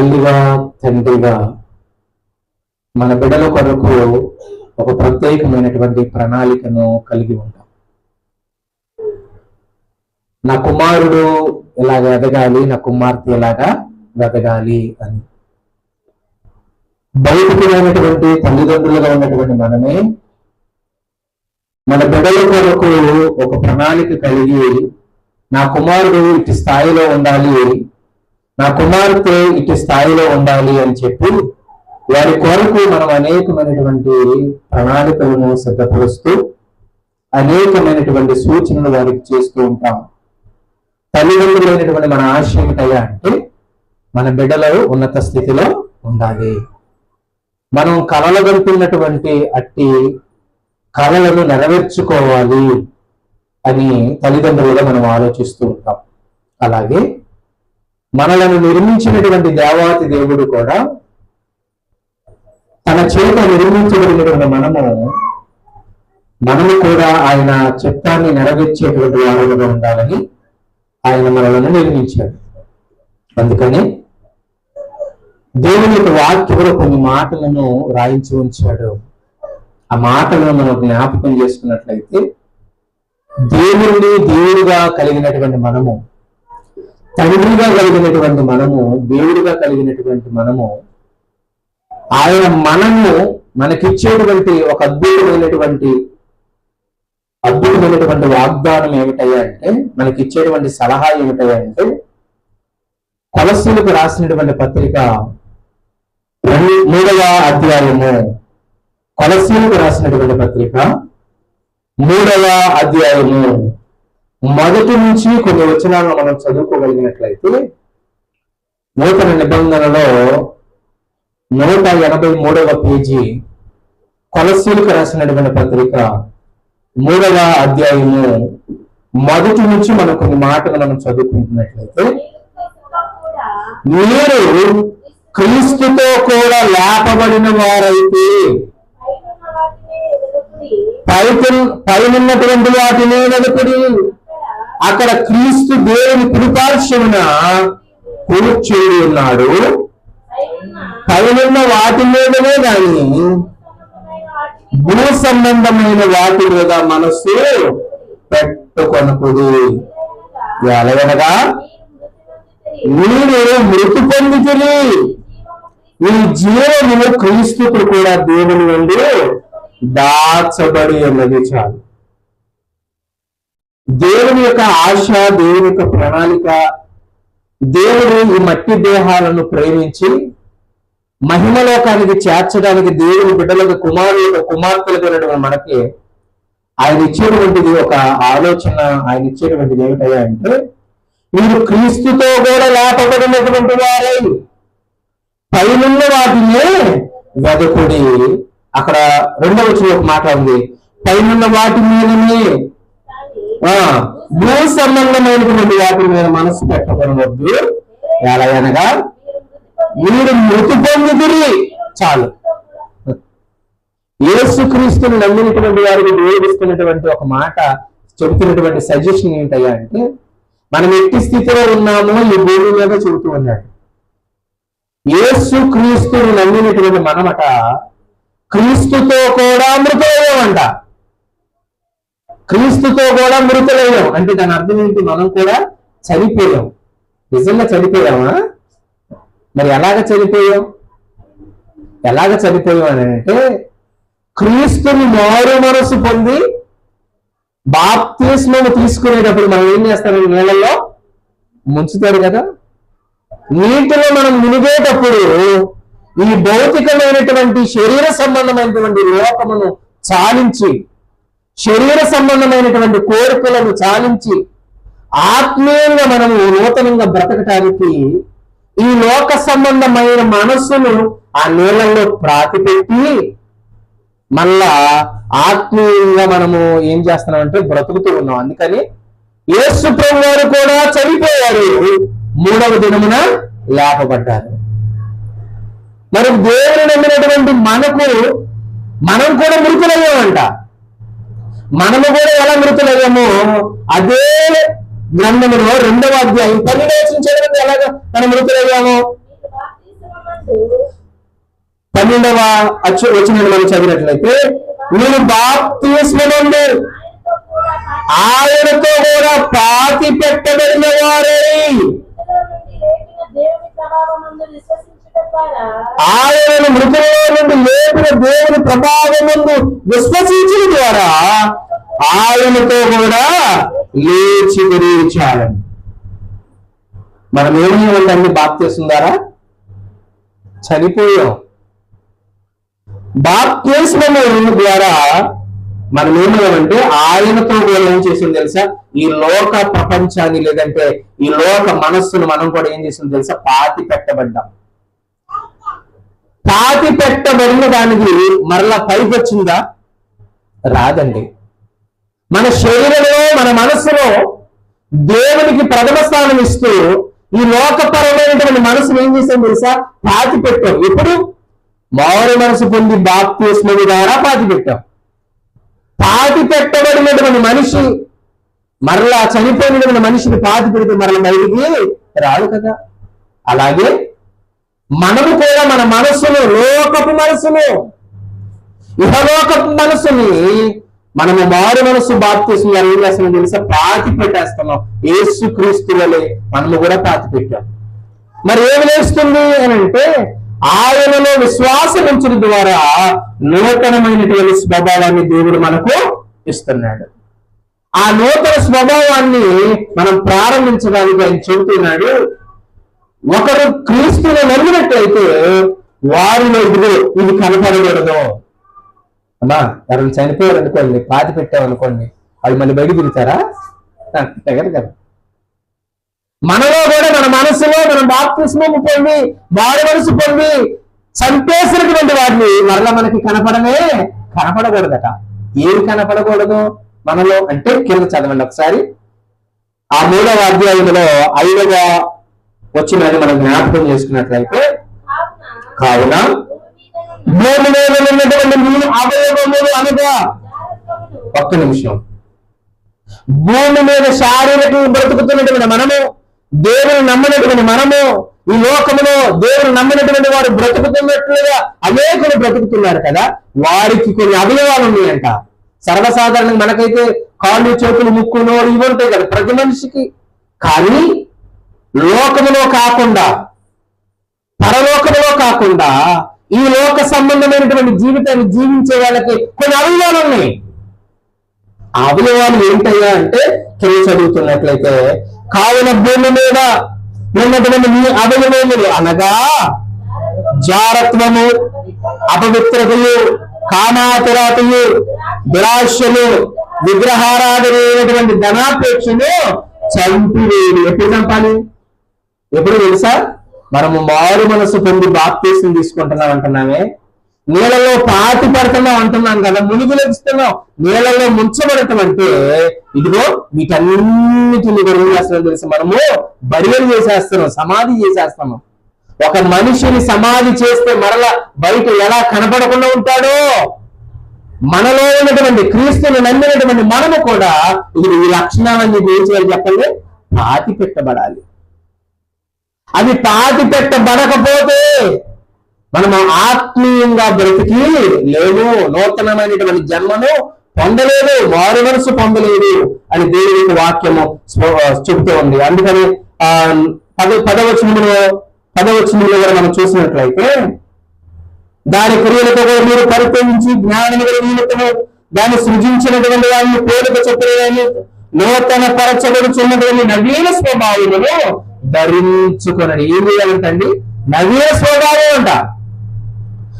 తల్లిగా తండ్రిగా మన బిడ్డల కొరకు ఒక ప్రత్యేకమైనటువంటి ప్రణాళికను కలిగి ఉంటాం. నా కుమారుడు ఇలాగ ఎదగాలి నా కుమార్తె ఇలాగా వెదగాలి అని. బయటకు ఉన్నటువంటి తల్లిదండ్రులుగా ఉన్నటువంటి మనమే మన బిడ్డల కొరకు ఒక ప్రణాళిక కలిగి నా కుమారుడు ఇటు స్థాయిలో ఉండాలి నా కుమార్తె ఇటు స్థాయిలో ఉండాలి అని చెప్పి వారి కొరకు మనం అనేకమైనటువంటి ప్రణాళికలను సిద్ధపరుస్తూ అనేకమైనటువంటి సూచనలు వారికి చేస్తూ ఉంటాం. తల్లిదండ్రులైనటువంటి మన ఆశ ఏమిటయ్యా అంటే మన బిడ్డలు ఉన్నత స్థితిలో ఉండాలి. మనం కలలగంటున్నటువంటి అట్టి కళలను నెరవేర్చుకోవాలి అని తల్లిదండ్రులుగా మనం ఆలోచిస్తూ ఉంటాం. అలాగే మనలను నిర్మించినటువంటి దేవాతి దేవుడు కూడా తన చేత నిర్మించబడినటువంటి మనము మనము కూడా ఆయన చిత్తాన్ని నెరవేర్చేటువంటి వారుగా ఉండాలని ఆయన మనలను నిర్మించాడు. అందుకని దేవుని యొక్క వాక్యంలో కొన్ని మాటలను రాయించి ఉంచాడు. ఆ మాటలను మనం జ్ఞాపకం చేసుకున్నట్లయితే దేవుడిని దేవుడిగా కలిగినటువంటి మనము తండ్రిగా కలిగినటువంటి మనము దేవుడిగా కలిగినటువంటి మనము ఆయన మనము మనకిచ్చేటువంటి ఒక అద్భుతమైనటువంటి అద్భుతమైనటువంటి వాగ్దానం ఏమిటయ్యా అంటే మనకిచ్చేటువంటి సలహా ఏమిటయ్యా అంటే కొలసీలకు రాసినటువంటి పత్రిక మూడవ అధ్యాయము. కొలసీలకు రాసినటువంటి పత్రిక మూడవ అధ్యాయము. మొదటి నుంచి కొన్ని వచనాలను మనం చదువుకోగలిగినట్లయితే నూతన నిబంధనలో నూట ఎనభై మూడవ పేజీ కొలసీలకు రాసినటువంటి పత్రిక మూడవ అధ్యాయము మొదటి నుంచి మనం కొన్ని మాటలు మనం చదువుకుంటున్నట్లయితే మీరు క్రీస్తుతో కూడా లేపబడిన వారైతే పైకి పైనున్నటువంటి వాటిని నడుపుడి అక్కడ క్రీస్తు దేవుని కృపార్శమున కూర్చొని ఉన్నాడు. పైనున్న వాటి మీదనే గాని భూ సంబంధమైన వాటి మీద మనస్సు పెట్టుకొనకుడు ఎలాగనగా మీరు మృతి పొందితిరి. ఈ జీవమును క్రీస్తుకు కూడా దేవుని నుండి దాచబడి ఉన్నది చాలు. దేవుని యొక్క ఆశ దేవుని యొక్క ప్రణాళిక దేవుడు ఈ మట్టి దేహాలను ప్రేమించి మహిమలోకానికి చేర్చడానికి దేవుని బిడ్డలకు కుమారులు కుమార్తెలకు మనకి ఆయన ఇచ్చేటువంటిది ఒక ఆలోచన ఆయన ఇచ్చేటువంటిది ఏమిటయ్యా అంటే మీరు క్రీస్తుతో కూడా లేపబడినటువంటి వారై పైనున్న వాటినే వెదకుడి అక్కడ రెండవ వచ్చిన ఒక మాట ఉంది పైనున్న వాటి మీదనే భూ సంబంధమైనటువంటి వాటి మీద మనసు పెట్టబడవద్దు ఎలా అనగా మీరు మృతి పొందుతురి చాలు. యేసుక్రీస్తుని నమ్మినటువంటి వారికి దేవుడిస్తున్నటువంటి ఒక మాట చెబుతున్నటువంటి సజెషన్ ఏంటయ్యా అంటే మనం ఎట్టి స్థితిలో ఉన్నామో ఈ భూమి మీద చెబుతూ ఉన్నాడు ఏసుక్రీస్తుని నమ్మినటువంటి మనమట క్రీస్తుతో కూడా మృతయ్యామంట క్రీస్తుతో కూడా మృతులయ్యాం. అంటే దాని అర్థం ఏంటి? మనం కూడా చనిపోయాం. నిజంగా చనిపోయామా? మరి ఎలాగ చనిపోయాం? ఎలాగ చనిపోయాం అని అంటే క్రీస్తుని మారు మనసు పొంది బాప్తిస్మను తీసుకునేటప్పుడు మనం ఏం చేస్తాం నీళ్ళల్లో ముంచుతారు కదా? నీటిలో మనం మునిగేటప్పుడు ఈ భౌతికమైనటువంటి శరీర సంబంధమైనటువంటి లోకమును చాలించి శరీర సంబంధమైనటువంటి కోరికలను చాలించి ఆత్మీయంగా మనము నూతనంగా బ్రతకటానికి ఈ లోక సంబంధమైన మనస్సును ఆ నీళ్ళల్లో ప్రాతిపెట్టి మళ్ళా ఆత్మీయంగా మనము ఏం చేస్తున్నామంటే బ్రతుకుతూ ఉన్నాం. అందుకని యేసు ప్రభు వారు కూడా చనిపోయారు. మూడవ దినమున లేపబడ్డారు. మరి దేవుని నమ్మినటువంటి మనకు మనం కూడా మృతులయ్యామంట. మనము కూడా ఎలా మృతులయ్యామో అదే గ్రంథములో రెండవ అధ్యాయం పన్నెండు చదవండి ఎలాగా మనం మృతులయ్యాము? పన్నెండవ అచ్చు వచ్చిన మనం చదివినట్లయితే నేను బాప్తిస్మనండి ఆయనతో కూడా ఆయనతో కూడా పాతి పెట్టబడిన వారే. ఆయనను మృతుల ప్రభావం నుండి లేపిన దేవుని ప్రభావం ముందు విశ్వసించిన ద్వారా ఆయనతో కూడా లేచి గురించాలని మనం ఏమీ ఉందండి బాప్తీసం ద్వారా చనిపోయాం. బాప్తీసం ద్వారా మనం ఏమయ్యామంటే ఆయనతో కూడా ఏం చేసింది తెలుసా? ఈ లోక ప్రపంచాన్ని లేదంటే ఈ లోక మనస్సును మనం కూడా ఏం చేసింది తెలుసా? పాతి పెట్టబడ్డాం పాతి పెట్టబడిన దానికి మరలా పైకి వచ్చిందా? రాదండి. మన శరీరంలో మన మనస్సులో దేవునికి ప్రథమ స్థానం ఇస్తూ ఈ లోకపరమైనటువంటి మనసును ఏం చేసాం తెలుసా? పాతి పెట్టాం ఎప్పుడు? మారు మనసు పొంది బాప్తిస్మ ద్వారా పాతి పెట్టాం పాతి పెట్టబడినటువంటి మనిషి మరలా చనిపోయినటువంటి మనిషిని పాతి పెడితే మరలా బయటికి రాదు కదా. అలాగే మనము కూడా మన మనస్సును లోకపు మనసును ఇహలోకపు మనసుని మనము మారు మనసు బాప్తీసం ఏం చేస్తున్నాం తెలుసా పాతి పెట్టేస్తున్నాం. ఏసు క్రీస్తులలే మనము కూడా పాతి పెట్టాం. మరి ఏమి లేస్తుంది అని అంటే ఆయనలో విశ్వాసం ఉంచడం ద్వారా నూతనమైనటువంటి స్వభావాన్ని దేవుడు మనకు ఇస్తున్నాడు. ఆ నూతన స్వభావాన్ని మనం ప్రారంభించడానికి ఆయన చెబుతున్నాడు ఒకరు క్రీస్తుని నమ్మినట్లయితే వారిలో ఇదిగో ఇది కనపడకూడదు. అమ్మా ఎవరైనా చనిపోయారు అనుకోండి పాతి పెట్టాం అనుకోండి వాళ్ళు మళ్ళీ బయట తిరుగుతారా? ఎగరు కదా. మనలో కూడా మన మనసులో మనం బాప్తిస్మము పొంది బాడి మనసు పొంది చంపేసినటువంటి వాటిని మరలా మనకి కనపడమే కనపడకూడదట. ఏమి కనపడకూడదు? మనలో అంటే కింద చదవండి ఒకసారి. ఆ మూడవ అధ్యాయంలో ఐదవ వచ్చినది మనం జ్ఞాపకం చేసుకున్నట్లయితే కావున భూమి మీద ఉన్నటువంటి మీ అవయవములు అనగా ఒక్క నిమిషం. భూమి మీద శారీరక బ్రతుకుతున్నటువంటి మనము దేవుని నమ్మినటువంటి మనము ఈ లోకములో దేవుని నమ్మినటువంటి వారు బ్రతుకుతున్నట్లుగా అనేకులు బ్రతుకుతున్నారు కదా వారికి కొన్ని అవయవాలు ఉన్నాయంట. సర్వసాధారణంగా మనకైతే కాళ్ళు చేతులు ముక్కు నోరు ఇవి ఉంటాయి కదా ప్రతి మనిషికి. కానీ లోకములో కాకుండా పరలోకములో కాకుండా ఈ లోక సంబంధమైనటువంటి జీవితాన్ని జీవించే వాళ్ళకి కొన్ని అవయవాలు ఉన్నాయి. ఆ అవయవాలు ఏంటయ్యా అంటే కింద చదువుతున్నట్లయితే కావున భూమి మీద ఉన్నటువంటి మీ అవయవములు అనగా జారత్వము అపవిత్రతలు కామాతురాతయు దురాశలు విగ్రహారాధనైనటువంటి ధనాపేక్షను చంపివేది ఎప్పుడు చంపాలి? ఎప్పుడు తెలుసా? మనము మారు మనసు పొంది బాప్తీసం తీసుకుంటున్నాం అంటున్నామే. నీళ్ళలో పాతి పడుతున్నాం అంటున్నాం కదా మునుగు లభిస్తున్నాం నీళ్ళలో ముంచబడటం అంటే ఇదిగో వీటన్నిటిని కూడా ఏం చేస్తున్నాం తెలుసు? మనము బరియలు చేసేస్తున్నాం సమాధి చేసేస్తున్నాం. ఒక మనిషిని సమాధి చేస్తే మరల బయట ఎలా కనపడకుండా ఉంటాడో? మనలో ఉన్నటువంటి క్రీస్తుని నమ్మినటువంటి మనము కూడా ఇది ఈ లక్షణాలన్నీ ఏం చేయాలి చెప్పండి. పాతి పెట్టబడాలి. అవి పాతి పెట్టబడకపోతే మనము ఆత్మీయంగా బ్రతికి లేవు నూతనమైనటువంటి జన్మను పొందలేదు వారి మనసు పొందలేదు అని దేవుని వాక్యము స్వ- చెబుతూ ఉంది. అందుకని ఆ పద పదవచనములో పదవచనములో కూడా మనం చూసినట్లయితే దాని క్రియలతో కూడా మీరు పరిపాలించి జ్ఞానం నిమిత్తము దాన్ని సృజించినటువంటి వారిని పేరుకు చెప్పిన నూతన పరచబడుచున్నటువంటి నవీన స్వభావమును ధరించుకొనని ఏం చేయాలంటండి? నవీన స్వభావం అంట.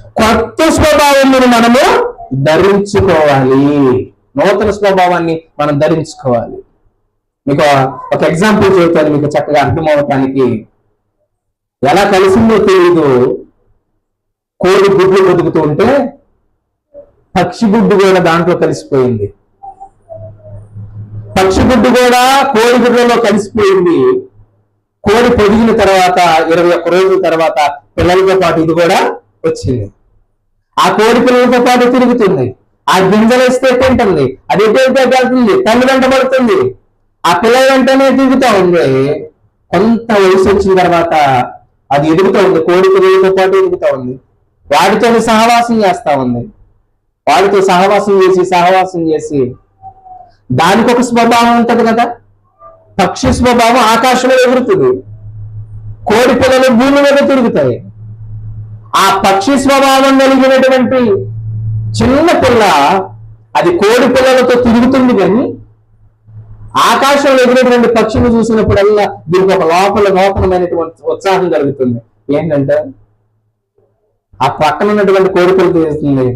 కొత్త స్వభావం మనము ధరించుకోవాలి. నూతన స్వభావాన్ని మనం ధరించుకోవాలి. మీకు ఒక ఎగ్జాంపుల్ చెబుతాను మీకు చక్కగా అర్థమవటానికి. ఎలా కలిసిందో తెలియదు కోడి గుడ్లు బతుకుతూ ఉంటే పక్షి గుడ్డు కూడా దాంట్లో కలిసిపోయింది. పక్షి గుడ్డు కూడా కోడి గుడ్లలో కలిసిపోయింది. కోడి పొదిగిన తర్వాత ఇరవై ఒక్క రోజుల తర్వాత పిల్లలతో పాటు ఇది కూడా వచ్చింది. ఆ కోడి పిల్లలతో పాటు తిరుగుతుంది. ఆ గింజలు వేస్తే తింటుంది. అది ఎటు వెళ్తుంది. తల్లి వెంట పడుతుంది. ఆ పిల్లల వెంటనే తిరుగుతా ఉంది. కొంత వయసు వచ్చిన తర్వాత అది ఎదుగుతూ ఉంది. కోడి పిల్లలతో పాటు ఎదుగుతూ ఉంది. వాటితో సహవాసం చేస్తా ఉంది. వాటితో సహవాసం చేసి సహవాసం చేసి దానికి ఒక స్వభావం ఉంటది కదా. పక్షి స్వభావం ఆకాశంలో ఎగురుతుంది. కోడి పిల్లలు భూమి మీద తిరుగుతాయి. ఆ పక్షి స్వభావం కలిగినటువంటి చిన్న పిల్ల అది కోడి పిల్లలతో తిరుగుతుంది కానీ ఆకాశంలో ఎగిరేటువంటి పక్షిని చూసినప్పుడల్లా దీనికి ఒక లోపల నూతనమైనటువంటి ఉత్సాహం కలుగుతుంది. ఏంటంటే ఆ పక్కన ఉన్నటువంటి కోరికలు తీస్తుంది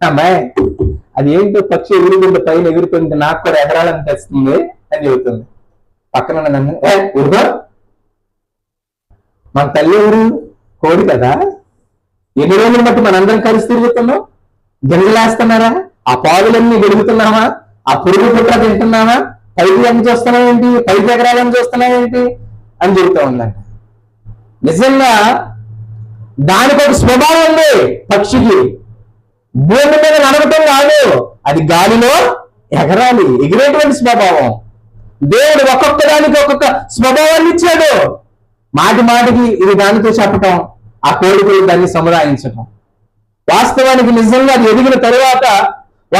అమ్మాయి అది ఏంటో పక్షి ఎగురుకుంటే పైన ఎగురుతుంది నాకు కూడా ఎగరాలని తెస్తుంది అని చెబుతుంది. పక్కన ఉన్నదాన్ని "ఏ, ఊరుకో. మన తల్లి ఎవరు కోడి కదా. ఎన్ని రోజులు బట్టి మనందరం కలిసి తిరుగుతున్నాం? గింజలేస్తున్నారా ఆ పాదులన్నీ వెలుగుతున్నావా? ఆ పురుగు పుట్ట తింటున్నావా? పైకి ఎంత చూస్తున్నావేంటి పైకి ఎగరాలని చూస్తున్నావేంటి అని చెబుతా ఉందంట. నిజంగా దానికి ఒక స్వభావం ఉంది పక్షికి. భూమి మీద నడవటం కాదు. అది గాలిలో ఎగరాలి ఎగిరేటువంటి స్వభావం. దేవుడు ఒక్కొక్క దానికి ఒక్కొక్క స్వభావాన్ని ఇచ్చాడు. మాటి మాటికి ఇది దానితో చెప్పటం ఆ కోరికలు దాన్ని సముదాయించటం. వాస్తవానికి నిజంగా అది ఎదిగిన తరువాత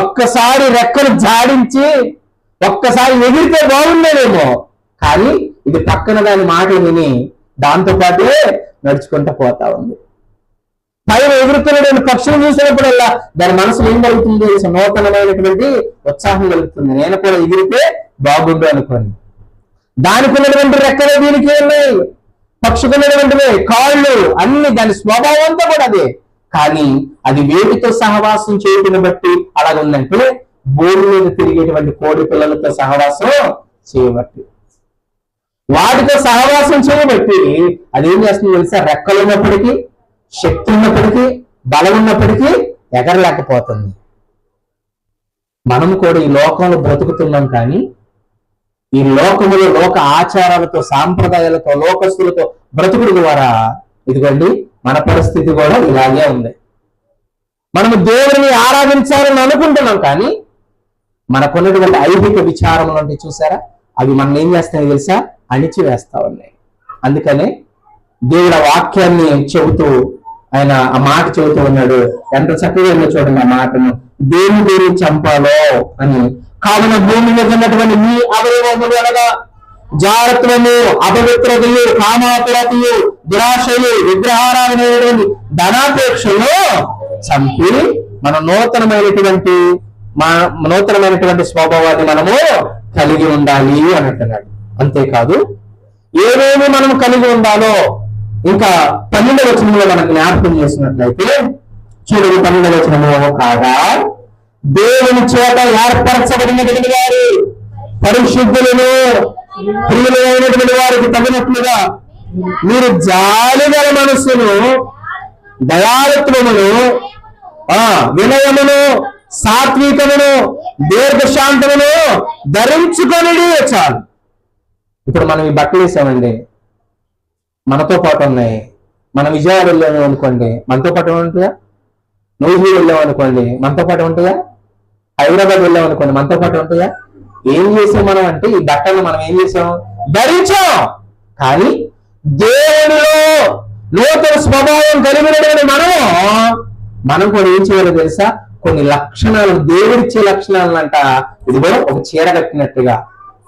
ఒక్కసారి రెక్కలు జాడించి ఒక్కసారి ఎగిరితే బాగుండేదేమో. కానీ ఇది పక్కన దాని మాటలు విని దాంతో పాటే నడుచుకుంటూ పోతా ఉంది. పైన ఎగురుతున్నటువంటి పక్షులు చూసినప్పుడల్లా దాని మనసులో ఏం కలుగుతుంది? నూతనమైనటువంటి ఉత్సాహం కలుగుతుంది. నేను కూడా ఎగిరితే బాగుండు అనుకోని దానికి ఉన్నటువంటి రెక్కలు దీనికి ఉన్నాయి పక్షుకు ఉన్నటువంటివి కాళ్ళు అన్ని దాని స్వభావం అంతా కూడా అదే. కానీ అది వేటితో సహవాసం చేయటం బట్టి అలాగ ఉందంటే భూమి మీద తిరిగేటువంటి కోడి పిల్లలతో సహవాసం చేయబట్టి. వాటితో సహవాసం చేయబట్టి అదేం చేస్తుంది తెలుసా? రెక్కలు ఉన్నప్పటికీ శక్తి ఉన్నప్పటికీ బలం ఉన్నప్పటికీ ఎగరలేకపోతుంది. మనం కూడా ఈ లోకంలో బ్రతుకుతున్నాం కానీ ఈ లోకములో లోక ఆచారాలతో సాంప్రదాయాలతో లోకస్తులతో బ్రతుకుడు ద్వారా ఇదిగోండి మన పరిస్థితి కూడా ఇలాగే ఉంది. మనము దేవుడిని ఆరాధించాలని అనుకుంటున్నాం కానీ మనకున్నటువంటి ఐహిక విచారములు అంటే చూసారా? అవి మనం ఏం చేస్తాయో తెలుసా? అణిచివేస్తా ఉన్నాయి. అందుకనే దేవుడు ఆ వాక్యాన్ని చెబుతూ ఆయన ఆ మాట చెబుతూ ఉన్నాడు. ఎంత చక్కగా ఉందో చూడండి ఆ మాటను. దేని దేని చంపాలో అని కావున భూమి మీద ఉన్నటువంటి మీ అవయవములు అనగా జాగ్రత్తలను అపవిత్రతలు కామాపరతలు దురాశలు విగ్రహారాధనటువంటి ధనాపేక్షలు చంపి మన నూతనమైనటువంటి మన నూతనమైనటువంటి స్వభావాన్ని మనము కలిగి ఉండాలి అని అంటున్నాడు అంతేకాదు ఏమేమి మనం కలిగి ఉండాలో ఇంకా పన్నెండవ వచనంలో మనకు జ్ఞాపకం చేసినట్లయితే చూడండి పన్నెండవ వచనము కాగా దేవుని చేత ఏర్పరచబడినటువంటి వారు. పరిశుద్ధులను ప్రియులైనటువంటి వారికి తగినట్లుగా మీరు జాలిగల మనస్సును దయాళత్వమును ఆ వినయమును సాత్వికమును దీర్ఘశాంతమును ధరించుకొని చాలు ఇప్పుడు మనం ఈ బట్టలు వేసామండి. మనతో పాటు ఉన్నాయి. మనం విజయవాడ వెళ్ళాము అనుకోండి. మనతో పాటు ఉంటుందా నూజివీడు వెళ్ళాం అనుకోండి. మనతో పాటు ఉంటుందా హైదరాబాద్ వెళ్ళాం అనుకోండి మనతో పాటు ఉంటుందా? ఏం చేసాం మనం అంటే ఈ బట్టలు మనం ఏం చేసాం? ధరించాం. కానీ దేవుడిలో నూతన స్వభావం కలిగినటువంటి మనం మనం కూడా ఏం చేయాలో తెలుసా? కొన్ని లక్షణాలు దేవుడిచ్చే లక్షణాలంట. ఇదిగో ఒక చీర కట్టినట్టుగా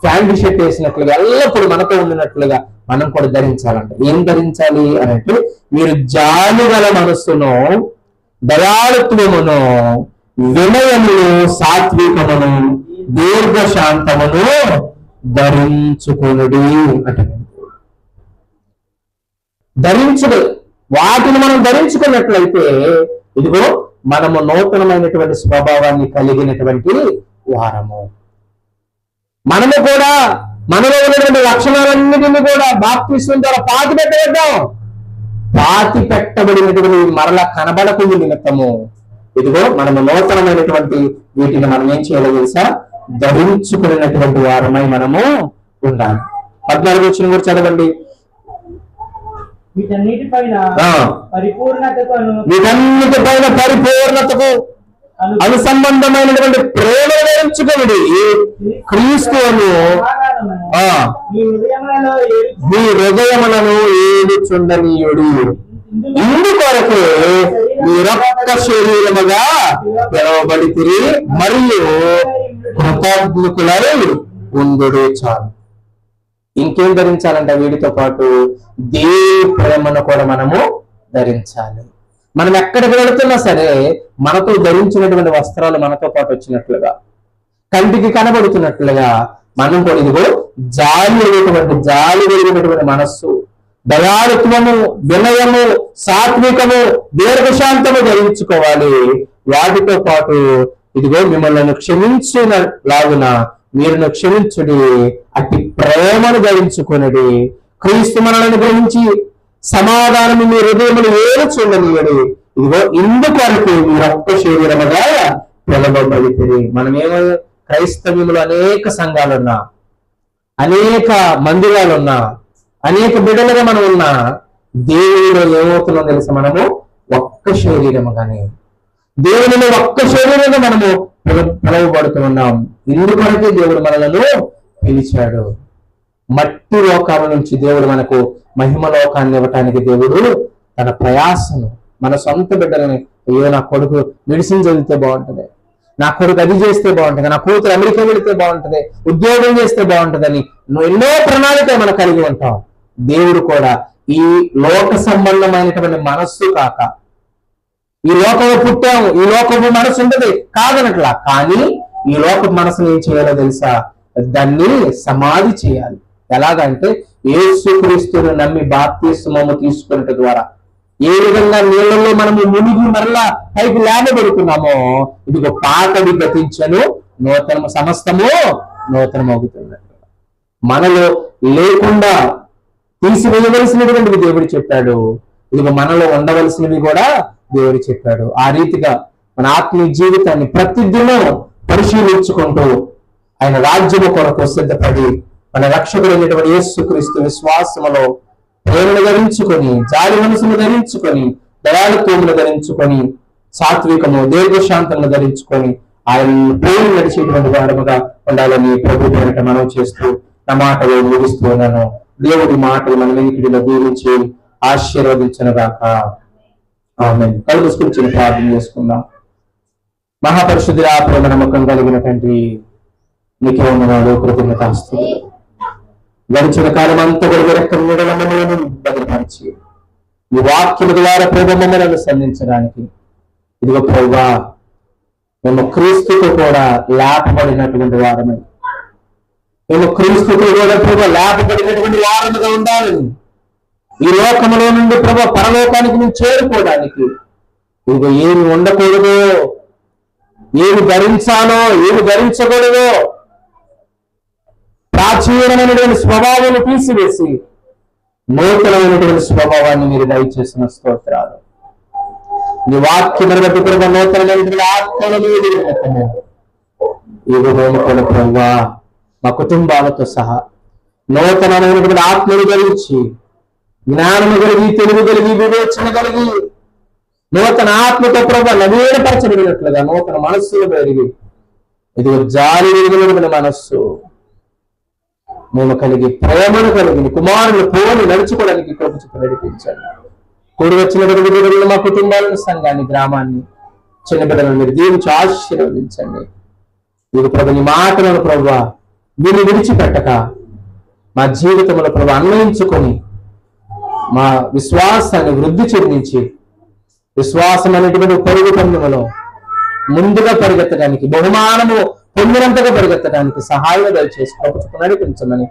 ప్యాంట్ షర్ట్ వేసినట్లుగా ఎల్లప్పుడూ మనతో ఉండినట్లుగా మనం కూడా ధరించాలంట. ఏం ధరించాలి అని అంటే మీరు జాలి గల మనస్సును దయాళుత్వమును వినయమును సాత్వికమును దీర్ఘశాంతమును ధరించుకునుడి అంటే. ధరించుడు వాటిని మనం ధరించుకున్నట్లయితే ఇదిగో మనము నూతనమైనటువంటి స్వభావాన్ని కలిగినటువంటి వారము. మనము కూడా మనలో ఉన్నటువంటి లక్షణాలన్నిటిని కూడా బాప్తిష్టం ద్వారా పాతి పెట్టవేద్దాం పాతి పెట్టబడినటువంటి మరలా కనబడకుండా నిమిత్తము ఇదిగో మనము నూతనమైనటువంటి వీటిని మనం ఏం చేయాలో తెలుసా? ధరించుకున్నటువంటి వారమై మనము ఉండాలి. పద్నాలుగు వచ్చిన కూడా చదవండి. వీటన్నిటిపైన. పరిపూర్ణతకు అనుసంబంధమైనటువంటి ప్రేమ ధరించుకుని క్రీస్తువును మీ ఏది హృదయములను ఏడుచు నిలుచుండనీయుడు ఇందుకొరకు మీరొక్క శరీరముగా పిలవబడితిరి మరియు కృతజ్ఞులై ఉండు చాలు. ఇంకేం ధరించాలంట వీటితో పాటు దేవుని ప్రేమను కూడా మనము ధరించాలి. మనం ఎక్కడికి వెళుతున్నా సరే మనతో ధరించినటువంటి వస్త్రాలు మనతో పాటు వచ్చినట్లుగా కంటికి కనబడుతున్నట్లుగా మనం కూడా ఇదిగో జాలి జాలి కలిగినటువంటి మనస్సు దయాళుత్వము వినయము సాత్వికము దీర్ఘశాంతము ధరించుకోవాలి. వాటితో పాటు ఇదిగో మిమ్మల్ని క్షమించిన లాగున మీరును క్షమించుడి. అట్టి ప్రేమను ధరించుకునడి. క్రీస్తు మనలను గ్రహించి సమాధానము మీ హృదయములు ఏమి చూడనీయడు. ఇదిగో ఇందుకొరకు మీరొక్క శరీరముగా పిలవబడితే మనమేమో క్రైస్తవ్యములు అనేక సంఘాలున్నా. అనేక మందిరాలున్నా. అనేక బిడ్డలుగా మనం ఉన్న దేవుడు ఏమవుతుందో తెలిసి మనము ఒక్క శరీరముగానే దేవునిలో ఒక్క శరీరంగా మనము పిల- పిలువబడుతున్నాం ఇందుకొరకే దేవుడు మనలను పిలిచాడు. మట్టి లోకాల నుంచి దేవుడు మనకు మహిమ లోకాన్ని ఇవ్వటానికి దేవుడు తన ప్రయాసను మన సొంత బిడ్డలని అయ్యో నా కొడుకు మెడిసిన్ చదివితే బాగుంటది. నా కొడుకు అది చేస్తే బాగుంటది. నా కూతురు అమెరికా వెళితే బాగుంటది. ఉద్యోగం చేస్తే బాగుంటదని నువ్వు ఎన్నో ప్రణాళిక మనం కలిగి ఉంటాం దేవుడు కూడా ఈ లోక సంబంధమైనటువంటి మనస్సు కాక ఈ లోకంలో పుట్టాము ఈ లోకపు మనసు ఉండదు కాదనట్లా కానీ ఈ లోకపు మనసును ఏం చేయాలో తెలుసా? దాన్ని సమాధి చేయాలి. ఎలాగంటే యేసుక్రీస్తును నమ్మి బాప్తిస్మము తీసుకున్నట ద్వారా. ఏ విధంగా నీళ్ళలో మనము మునిగి మరలా పైకి లేనబెడుతున్నామో ఇదిగో పాతది గతించను నూతనము సమస్తము నూతనమవుతున్నట్టు మనలో లేకుండా తీసివేయవలసినటువంటివి దేవుడు చెప్పాడు. ఇదిగో మనలో ఉండవలసినవి కూడా దేవుడు చెప్పాడు. ఆ రీతిగా మన ఆత్మీయ జీవితాన్ని ప్రతిదినం పరిశీలించుకుంటూ ఆయన రాజ్యము కొరకు సిద్ధపడి మన రక్షకుడైనటువంటి యేసుక్రీస్తు విశ్వాసములో ప్రేమను ధరించుకొని జాలి మనసును ధరించుకొని దయాళుత్వమును ధరించుకొని సాత్వికము దీర్ఘశాంతమును ధరించుకొని ఆయన ప్రేమ నడిచేటువంటి వారముగా ఉండాలని ప్రభు పేరిట మనం చేస్తూ నా మాటలు ముగిస్తూ ఉన్నాను దేవుడి మాటలు మన వెనుకడిలో దీవించి ఆశీర్వదించనుగాక. ఆమె కలుగు కూర్చొని ప్రార్థన చేసుకుందాం. మహాపరిశుద్ధి ఆ నమ్మకం కలిగినటువంటి నీకే ఉన్నవాడు కృతజ్ఞతాస్తులు గడిచిన కాలం అంతా కూడా రక్తం నీడలను భద్రపరిచి ఈ వాక్యం ద్వారా ప్రభు సంధించడానికి. ఇదిగో ప్రభా మేము క్రీస్తుతో కూడా లాభపడినటువంటి వారమై మేము క్రీస్తుతో కూడా ప్రభా లేపబడినటువంటి వారముగా ఉండాలని. ఈ లోకములో నుండి ప్రభా పరలోకానికి మేము చేరుకోవడానికి. ఇక ఏమి ఉండకూడదో ఏమి ధరించాలో ఏమి ధరించకూడదో ప్రాచీనమైనటువంటి స్వభావాన్ని తీసివేసి నూతనమైనటువంటి స్వభావాన్ని మీరు దయచేసిన స్తోత్రాలు. నీ వాక్య బట్టి ప్రభు నూతనమైనటువంటి ఆత్మను మీరు ఈ ఉదయం కూడా ప్రభావ మా కుటుంబాలతో సహా నూతనమైనటువంటి ఆత్మను కలిగించి జ్ఞానము కలిగి తెలుగు కలిగి వివేచన కలిగి నూతన ఆత్మతో ప్రభావ నవీనపరచబడినట్లుగా నూతన మనస్సులు పెరిగి ఇది జాలి విరిగినటువంటి మనస్సు మేము కలిగి ప్రేమను కలిగి కుమారులు పోని నడుచుకోవడానికి కృప చూపి నడిపించండి. కూడి వచ్చిన మా కుటుంబాలను సంఘాన్ని గ్రామాన్ని చిన్న బిడ్డలను మీరు దీవించి ఆశీర్వదించండి. ఇది ప్రభు నీ మాటలను ప్రభావ దీన్ని విడిచిపెట్టక మా జీవితంలో ప్రభు అన్వయించుకొని మా విశ్వాసాన్ని వృద్ధి చెందించి విశ్వాసం అనేటువంటి పరుగు పందెములో ముందుగా పరిగెత్తడానికి బహుమానము పొందినంతగా పరిగెత్తడానికి సహాయం దయచేసి ప్రభుత్వం నడిపించమని